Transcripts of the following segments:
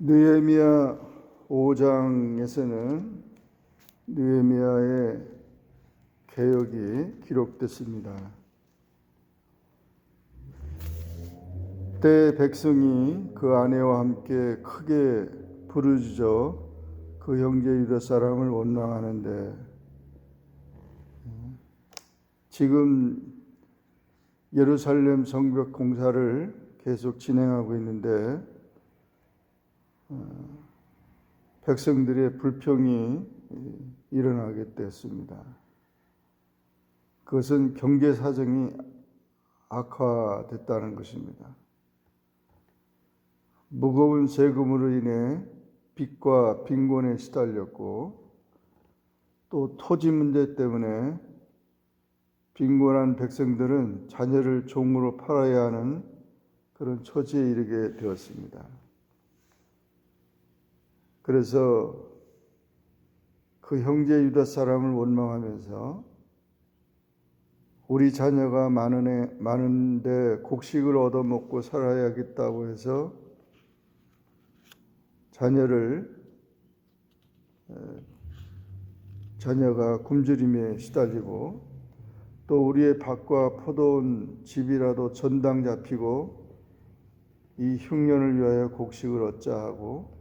느헤미야 5장에서는 느헤미야의 개혁이 기록됐습니다. 때 백성이 그 아내와 함께 크게 부르짖어 그 형제 유다 사람을 원망하는데 지금 예루살렘 성벽 공사를 계속 진행하고 있는데 어, 백성들의 불평이 일어나게 됐습니다. 그것은 경제 사정이 악화됐다는 것입니다. 무거운 세금으로 인해 빚과 빈곤에 시달렸고 또 토지 문제 때문에 빈곤한 백성들은 자녀를 종으로 팔아야 하는 그런 처지에 이르게 되었습니다. 그래서 그 형제 유다 사람을 원망하면서 우리 자녀가 많은에, 많은데 곡식을 얻어먹고 살아야겠다고 해서 자녀를 자녀가 굶주림에 시달리고 또 우리의 밭과 포도원 집이라도 전당 잡히고 이 흉년을 위하여 곡식을 얻자 하고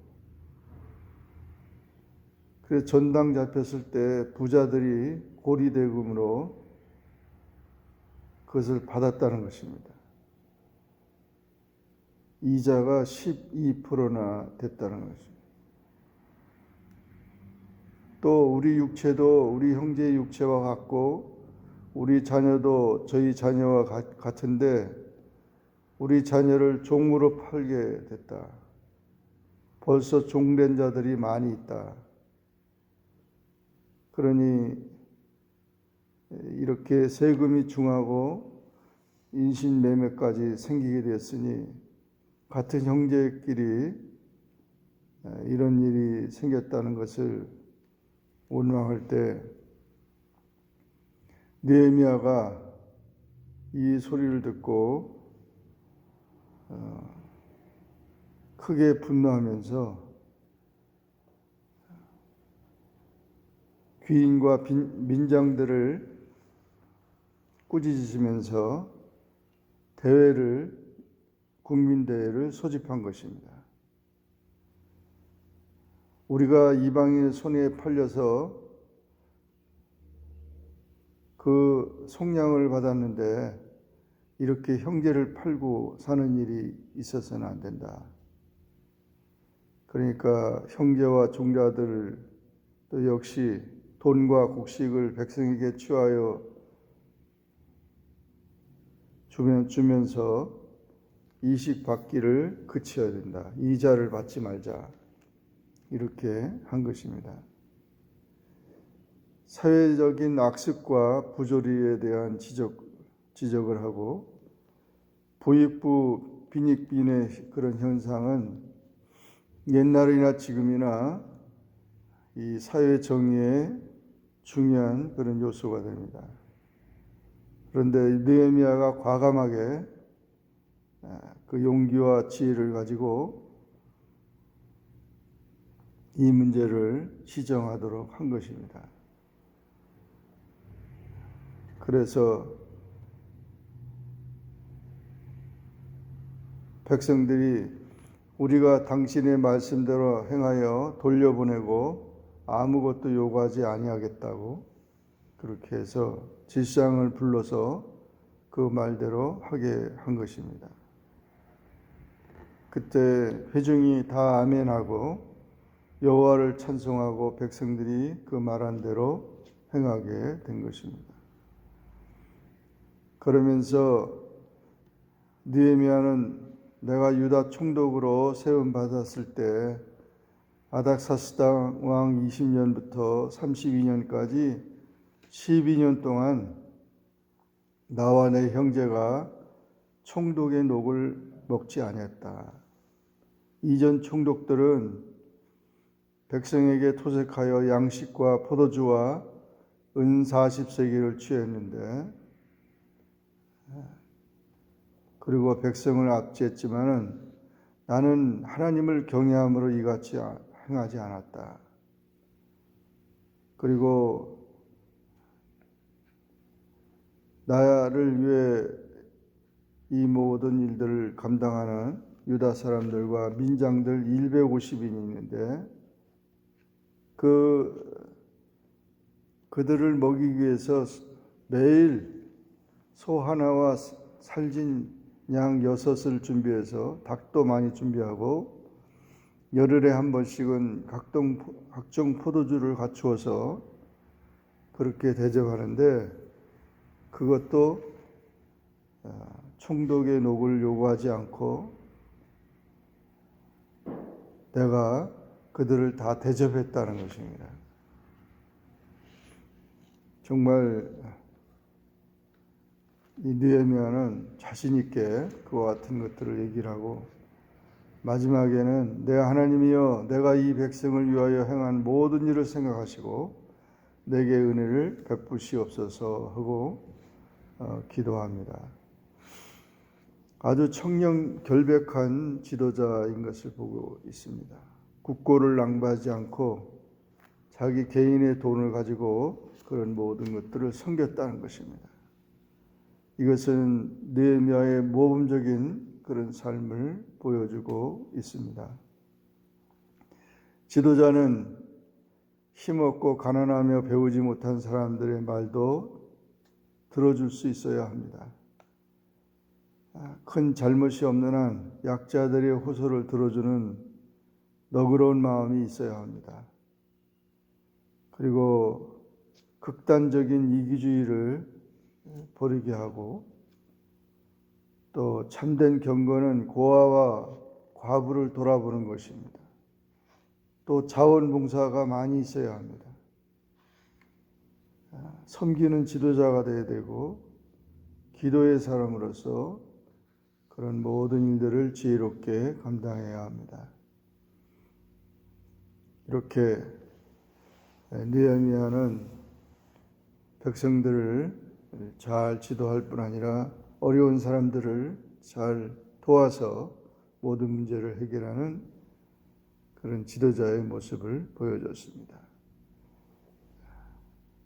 그래서 전당 잡혔을 때 부자들이 고리대금으로 그것을 받았다는 것입니다. 이자가 12%나 됐다는 것입니다. 또 우리 육체도 우리 형제의 육체와 같고 우리 자녀도 저희 자녀와 같은데 우리 자녀를 종으로 팔게 됐다. 벌써 종된 자들이 많이 있다. 그러니 이렇게 세금이 중하고 인신매매까지 생기게 되었으니 같은 형제끼리 이런 일이 생겼다는 것을 원망할 때 느헤미야가 이 소리를 듣고 어, 크게 분노하면서 귀인과 민장들을 꾸짖으시면서 대회를 국민대회를 소집한 것입니다. 우리가 이방인 손에 팔려서 그 속량을 받았는데 이렇게 형제를 팔고 사는 일이 있어서는 안 된다. 그러니까 형제와 종자들 또 역시 돈과 곡식을 백성에게 취하여 주면, 주면서 이식 받기를 그치어야 된다. 이자를 받지 말자. 이렇게 한 것입니다. 사회적인 악습과 부조리에 대한 지적, 지적을 하고 부익부 빈익빈의 그런 현상은 옛날이나 지금이나 이 사회 정의의 중요한 그런 요소가 됩니다. 그런데 느헤미야가 과감하게 그 용기와 지혜를 가지고 이 문제를 시정하도록 한 것입니다. 그래서 백성들이 우리가 당신의 말씀대로 행하여 돌려보내고 아무것도 요구하지 아니하겠다고 그렇게 해서 질상을 불러서 그 말대로 하게 한 것입니다. 그때 회중이 다 아멘하고 여호와를 찬송하고 백성들이 그 말한 대로 행하게 된 것입니다. 그러면서 느헤미야는 내가 유다 총독으로 세움 받았을 때 아닥사스당 왕 20년부터 32년까지 12년 동안 나와 내 형제가 총독의 녹을 먹지 아니했다. 이전 총독들은 백성에게 토색하여 양식과 포도주와 은 40세기를 취했는데 그리고 백성을 압제했지만은 나는 하나님을 경외함으로 이같이 행하지 않았다. 그리고 나를 위해 이 모든 일들을 감당하는 유다 사람들과 민장들 150인이 있는데 그 그들을 먹이기 위해서 매일 소 하나와 살진 양 여섯을 준비해서 닭도 많이 준비하고 열흘에 한 번씩은 각종, 각종 포도주를 갖추어서 그렇게 대접하는데 그것도 어, 총독의 녹을 요구하지 않고 내가 그들을 다 대접했다는 것입니다. 정말 이 느헤미야는 자신 있게 그와 같은 것들을 얘기를 하고 마지막에는 내 하나님이여 내가 이 백성을 위하여 행한 모든 일을 생각하시고 내게 은혜를 베푸시옵소서 하고 어, 기도합니다. 아주 청령 결백한 지도자인 것을 보고 있습니다. 국고를 낭비하지 않고 자기 개인의 돈을 가지고 그런 모든 것들을 섬겼다는 것입니다. 이것은 느헤미야의 모범적인 그런 삶을 보여주고 있습니다. 지도자는 힘없고 가난하며 배우지 못한 사람들의 말도 들어줄 수 있어야 합니다. 큰 잘못이 없는 한 약자들의 호소를 들어주는 너그러운 마음이 있어야 합니다. 그리고 극단적인 이기주의를 버리게 하고 또 참된 경건은 고아와 과부를 돌아보는 것입니다. 또 자원봉사가 많이 있어야 합니다. 섬기는 지도자가 되어야 되고 기도의 사람으로서 그런 모든 일들을 지혜롭게 감당해야 합니다. 이렇게 느헤미야는 백성들을 잘 지도할 뿐 아니라 어려운 사람들을 잘 도와서 모든 문제를 해결하는 그런 지도자의 모습을 보여줬습니다.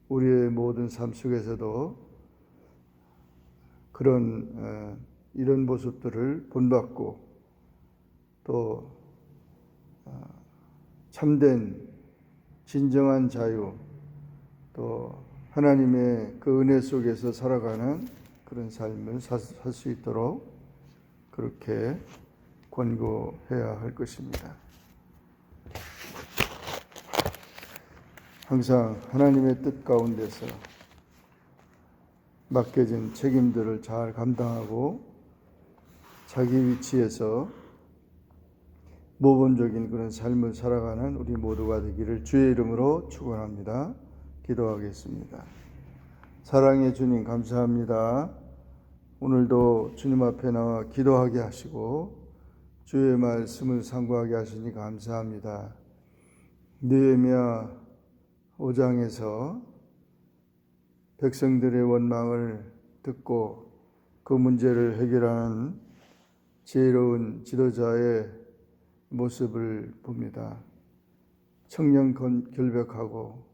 우리의 모든 삶 속에서도 그런 어, 이런 모습들을 본받고 또 어, 참된 진정한 자유 또 하나님의 그 은혜 속에서 살아가는 그런 삶을 살 수 있도록 그렇게 권고해야 할 것입니다. 항상 하나님의 뜻 가운데서 맡겨진 책임들을 잘 감당하고 자기 위치에서 모범적인 그런 삶을 살아가는 우리 모두가 되기를 주의 이름으로 축원합니다. 기도하겠습니다. 사랑의 주님 감사합니다. 오늘도 주님 앞에 나와 기도하게 하시고 주의 말씀을 상고하게 하시니 감사합니다. 느헤미야 5장에서 백성들의 원망을 듣고 그 문제를 해결하는 지혜로운 지도자의 모습을 봅니다. 청년 결백하고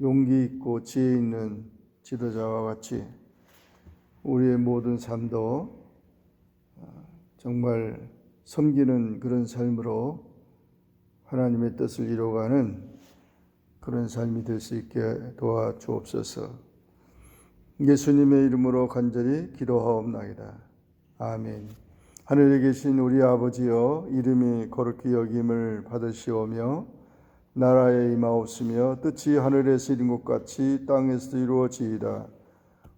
용기 있고 지혜 있는 지도자와 같이 우리의 모든 삶도 어, 정말 섬기는 그런 삶으로 하나님의 뜻을 이루어가는 그런 삶이 될 수 있게 도와주옵소서. 예수님의 이름으로 간절히 기도하옵나이다. 아멘. 하늘에 계신 우리 아버지여 이름이 거룩히 여김을 받으시오며 나라에 임하옵으며 뜻이 하늘에서 이룬 것 같이 땅에서도 이루어지이다.